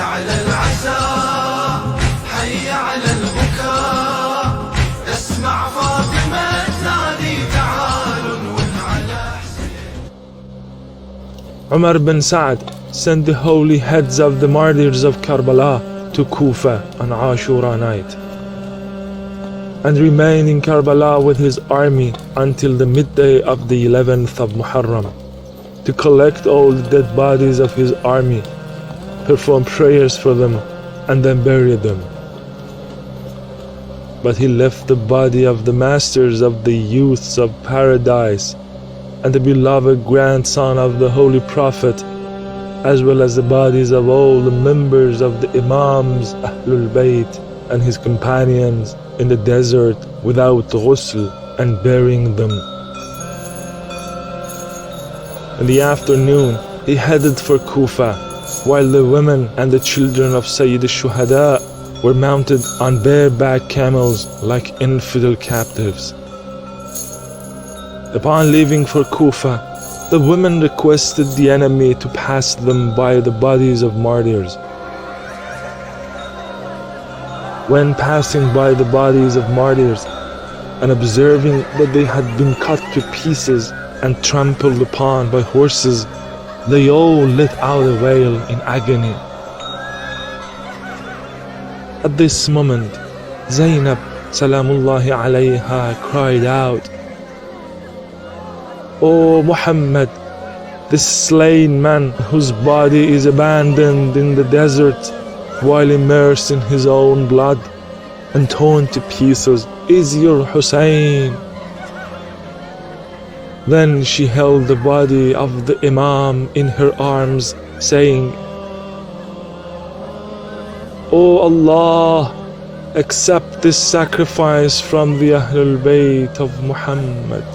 على العزاء حي على البكاء اسمع فاطمة تنادي تعالوا على Umar bin Sa'd sent the holy heads of the martyrs of Karbala to Kufa on Ashura night and remained in Karbala with his army until the midday of the 11th of Muharram to collect all the dead bodies of his army, perform prayers for them, and then bury them. But he left the body of the masters of the youths of paradise and the beloved grandson of the Holy Prophet, as well as the bodies of all the members of the Imams Ahlul Bayt and his companions in the desert without ghusl and burying them. In the afternoon, he headed for Kufa, while the women and the children of Sayyid al-Shuhada were mounted on bareback camels like infidel captives. Upon leaving for Kufa, the women requested the enemy to pass them by the bodies of martyrs. When passing by the bodies of martyrs and observing that they had been cut to pieces and trampled upon by horses, they all let out a wail in agony. At this moment, Zainab Salamullahi alayha cried out, O Muhammad, this slain man whose body is abandoned in the desert while immersed in his own blood and torn to pieces is your Hussein. Then she held the body of the Imam in her arms, saying, O Allah, accept this sacrifice from the Ahlul Bayt of Muhammad.